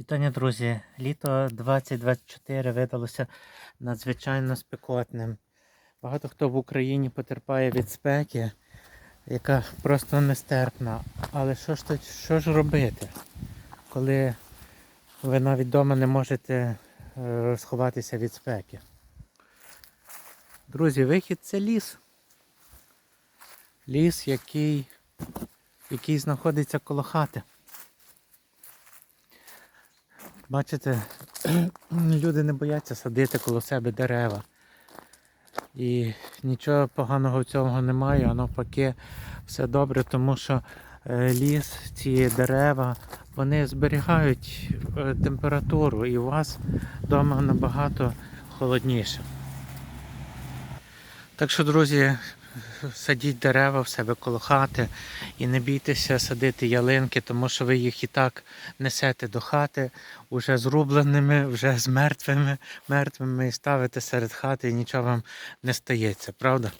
Вітання, друзі! Літо 2024 видалося надзвичайно спекотним. Багато хто в Україні потерпає від спеки, яка просто нестерпна. Але що ж тут, що ж робити, коли ви навіть вдома не можете е, сховатися від спеки? Друзі, вихід це ліс. Ліс, який, який знаходиться коло хати. Бачите, люди не бояться садити коло себе дерева. І нічого поганого в цьому немає, а навпаки, все добре, тому що е, ліс, ці дерева, вони зберігають е, температуру і у вас вдома набагато холодніше. Так що, друзі, садіть дерева в себе коло хати і не бійтеся садити ялинки, тому що ви їх і так несете до хати уже зрубленими, вже з мертвими, мертвими і ставите серед хати і нічого вам не стається, правда?